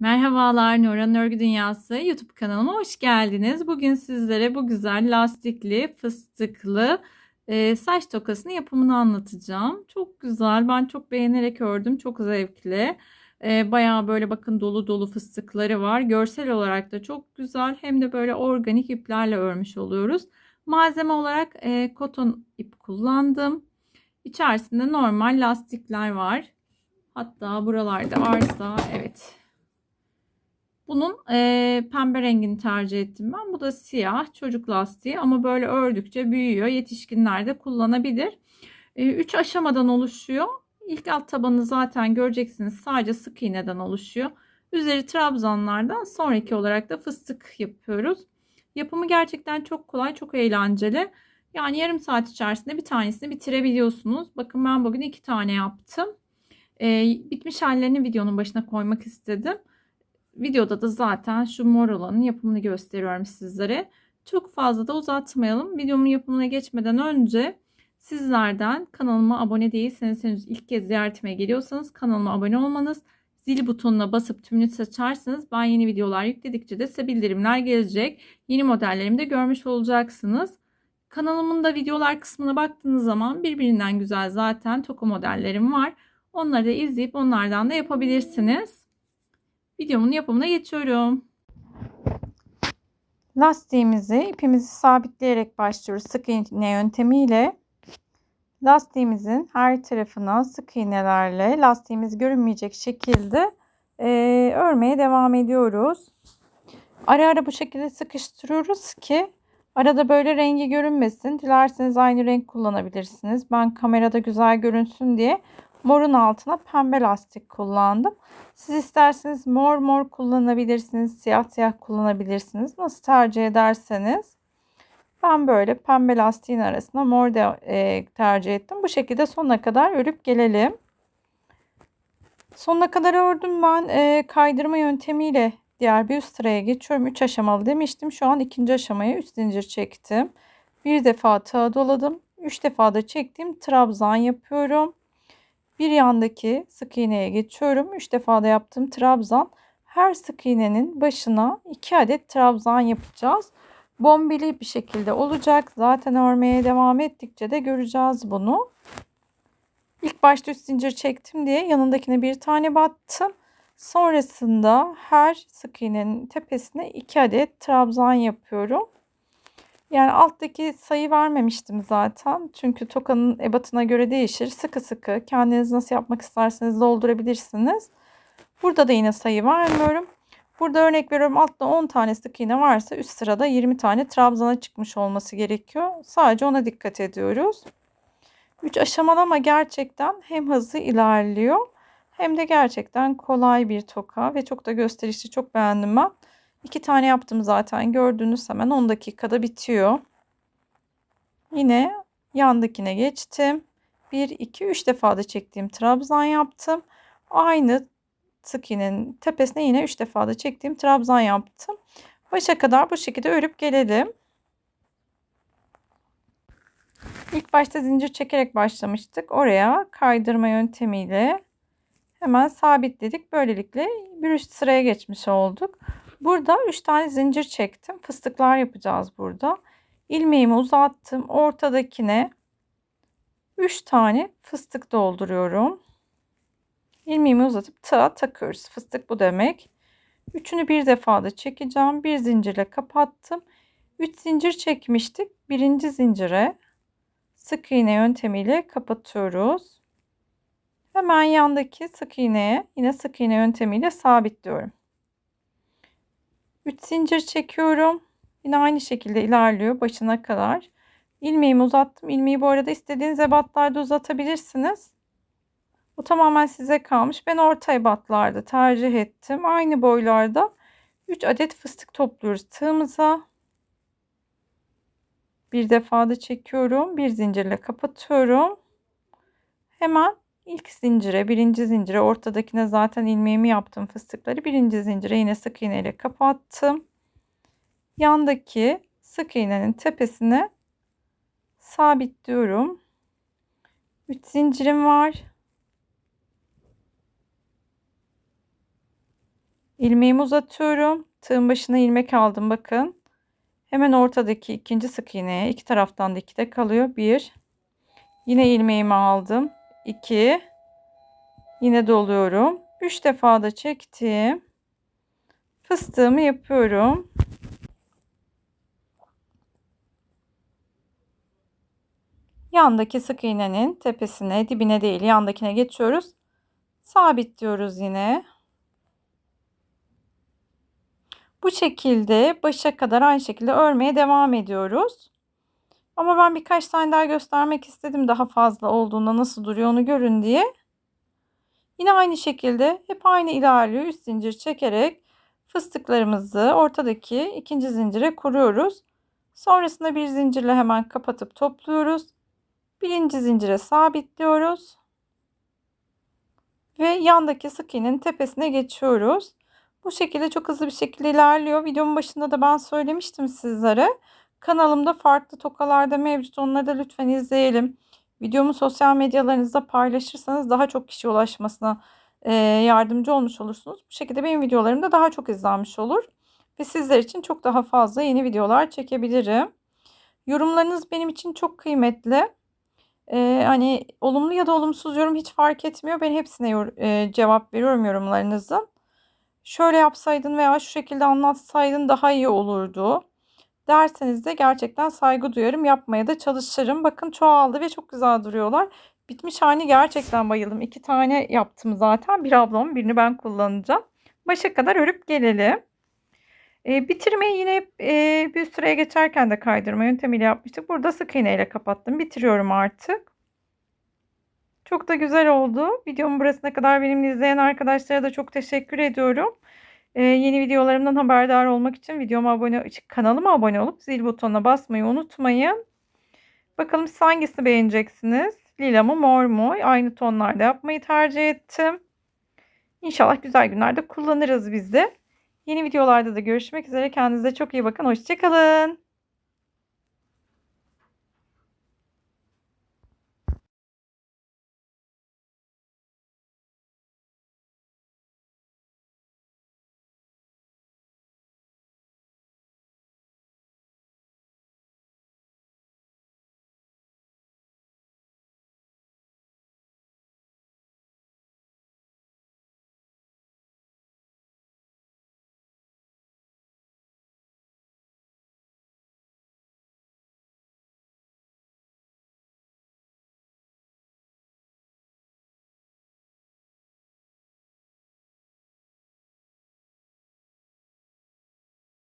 Merhabalar Nuran Örgü Dünyası YouTube kanalıma hoş geldiniz. Bugün sizlere bu güzel lastikli, fıstıklı e, saç tokasının yapımını anlatacağım. Çok güzel. Ben çok beğenerek ördüm. Çok zevkli. E, bayağı böyle bakın dolu dolu fıstıkları var. Görsel olarak da çok güzel. Hem de böyle organik iplerle örmüş oluyoruz. Malzeme olarak e, koton ip kullandım. İçerisinde normal lastikler var. Hatta buralarda varsa evet bunun e, pembe rengini tercih ettim ben. Bu da siyah çocuk lastiği ama böyle ördükçe büyüyor. Yetişkinler de kullanabilir. 3 e, aşamadan oluşuyor. İlk alt tabanı zaten göreceksiniz sadece sık iğneden oluşuyor. Üzeri trabzanlardan sonraki olarak da fıstık yapıyoruz. Yapımı gerçekten çok kolay, çok eğlenceli. Yani yarım saat içerisinde bir tanesini bitirebiliyorsunuz. Bakın ben bugün iki tane yaptım. Ee, bitmiş hallerini videonun başına koymak istedim. Videoda da zaten şu mor olanın yapımını gösteriyorum sizlere. Çok fazla da uzatmayalım. Videomun yapımına geçmeden önce sizlerden kanalıma abone değilseniz henüz ilk kez ziyaretime geliyorsanız kanalıma abone olmanız, zil butonuna basıp tümünü seçerseniz ben yeni videolar yükledikçe de size bildirimler gelecek. Yeni modellerimi de görmüş olacaksınız. Kanalımın da videolar kısmına baktığınız zaman birbirinden güzel zaten toku modellerim var. Onları da izleyip onlardan da yapabilirsiniz. Videomun yapımına geçiyorum. Lastiğimizi ipimizi sabitleyerek başlıyoruz sık iğne yöntemiyle. Lastiğimizin her tarafına sık iğnelerle lastiğimiz görünmeyecek şekilde e, örmeye devam ediyoruz. Ara ara bu şekilde sıkıştırıyoruz ki arada böyle rengi görünmesin. Dilerseniz aynı renk kullanabilirsiniz. Ben kamerada güzel görünsün diye morun altına pembe lastik kullandım. Siz isterseniz mor mor kullanabilirsiniz. Siyah siyah kullanabilirsiniz. Nasıl tercih ederseniz. Ben böyle pembe lastiğin arasına mor de, e, tercih ettim. Bu şekilde sonuna kadar örüp gelelim. Sonuna kadar ördüm ben e, kaydırma yöntemiyle diğer bir üst sıraya geçiyorum. 3 aşamalı demiştim. Şu an ikinci aşamaya 3 zincir çektim. Bir defa tığ doladım. 3 defa da çektiğim trabzan yapıyorum. Bir yandaki sık iğneye geçiyorum. 3 defa da yaptığım trabzan. Her sık iğnenin başına 2 adet trabzan yapacağız. Bombili bir şekilde olacak. Zaten örmeye devam ettikçe de göreceğiz bunu. İlk başta üst zincir çektim diye yanındakine bir tane battım. Sonrasında her sık iğnenin tepesine 2 adet trabzan yapıyorum. Yani alttaki sayı vermemiştim zaten. Çünkü tokanın ebatına göre değişir. Sıkı sıkı kendiniz nasıl yapmak isterseniz doldurabilirsiniz. Burada da yine sayı vermiyorum. Burada örnek veriyorum altta 10 tane sık iğne varsa üst sırada 20 tane trabzana çıkmış olması gerekiyor. Sadece ona dikkat ediyoruz. 3 aşamalama gerçekten hem hızlı ilerliyor hem de gerçekten kolay bir toka ve çok da gösterişli çok beğendim ben. İki tane yaptım zaten. Gördüğünüz hemen 10 dakikada bitiyor. Yine yandakine geçtim. 1, 2, 3 defa da çektiğim trabzan yaptım. Aynı sık tepesine yine 3 defa da çektiğim trabzan yaptım. Başa kadar bu şekilde örüp gelelim. İlk başta zincir çekerek başlamıştık. Oraya kaydırma yöntemiyle hemen sabitledik. Böylelikle bir üst sıraya geçmiş olduk. Burada 3 tane zincir çektim. Fıstıklar yapacağız burada. İlmeğimi uzattım. Ortadakine 3 tane fıstık dolduruyorum. İlmeğimi uzatıp tığa takıyoruz. Fıstık bu demek. Üçünü bir defada çekeceğim. Bir zincirle kapattım. 3 zincir çekmiştik. Birinci zincire sık iğne yöntemiyle kapatıyoruz. Hemen yandaki sık iğneye yine sık iğne yöntemiyle sabitliyorum. 3 zincir çekiyorum. Yine aynı şekilde ilerliyor başına kadar. İlmeğimi uzattım. İlmeği bu arada istediğiniz ebatlarda uzatabilirsiniz. Bu tamamen size kalmış. Ben orta ebatlarda tercih ettim. Aynı boylarda 3 adet fıstık topluyoruz tığımıza. Bir defa da çekiyorum. Bir zincirle kapatıyorum. Hemen ilk zincire, birinci zincire, ortadakine zaten ilmeğimi yaptım fıstıkları. Birinci zincire yine sık iğne ile kapattım. Yandaki sık iğnenin tepesine sabitliyorum. 3 zincirim var. ilmeğimi uzatıyorum. Tığın başına ilmek aldım bakın. Hemen ortadaki ikinci sık iğneye iki taraftan da iki de kalıyor. Bir. Yine ilmeğimi aldım. 2 yine doluyorum. 3 defa da çektim. Fıstığımı yapıyorum. Yandaki sık iğnenin tepesine, dibine değil, yandakine geçiyoruz. Sabitliyoruz yine. Bu şekilde başa kadar aynı şekilde örmeye devam ediyoruz. Ama ben birkaç tane daha göstermek istedim daha fazla olduğunda nasıl duruyor onu görün diye. Yine aynı şekilde hep aynı ilerliyor. Üst zincir çekerek fıstıklarımızı ortadaki ikinci zincire kuruyoruz. Sonrasında bir zincirle hemen kapatıp topluyoruz. Birinci zincire sabitliyoruz. Ve yandaki sık iğnenin tepesine geçiyoruz. Bu şekilde çok hızlı bir şekilde ilerliyor. Videomun başında da ben söylemiştim sizlere. Kanalımda farklı tokalarda mevcut. Onları da lütfen izleyelim. Videomu sosyal medyalarınızda paylaşırsanız daha çok kişi ulaşmasına yardımcı olmuş olursunuz. Bu şekilde benim videolarım da daha çok izlenmiş olur. Ve sizler için çok daha fazla yeni videolar çekebilirim. Yorumlarınız benim için çok kıymetli. Ee, hani olumlu ya da olumsuz yorum hiç fark etmiyor. Ben hepsine e, cevap veriyorum yorumlarınızın. Şöyle yapsaydın veya şu şekilde anlatsaydın daha iyi olurdu derseniz de gerçekten saygı duyarım. Yapmaya da çalışırım. Bakın çoğaldı ve çok güzel duruyorlar. Bitmiş halini gerçekten bayıldım. İki tane yaptım zaten. Bir ablamın birini ben kullanacağım. Başa kadar örüp gelelim. E, bitirmeyi yine e, bir süreye geçerken de kaydırma yöntemiyle yapmıştık. Burada sık iğne ile kapattım. Bitiriyorum artık. Çok da güzel oldu. Videomun burasına kadar benimle izleyen arkadaşlara da çok teşekkür ediyorum. Yeni videolarımdan haberdar olmak için videoma abone, kanalıma abone olup zil butonuna basmayı unutmayın. Bakalım siz hangisini beğeneceksiniz? Lila mı mor mu? Aynı tonlarda yapmayı tercih ettim. İnşallah güzel günlerde kullanırız biz de. Yeni videolarda da görüşmek üzere. Kendinize çok iyi bakın. Hoşçakalın.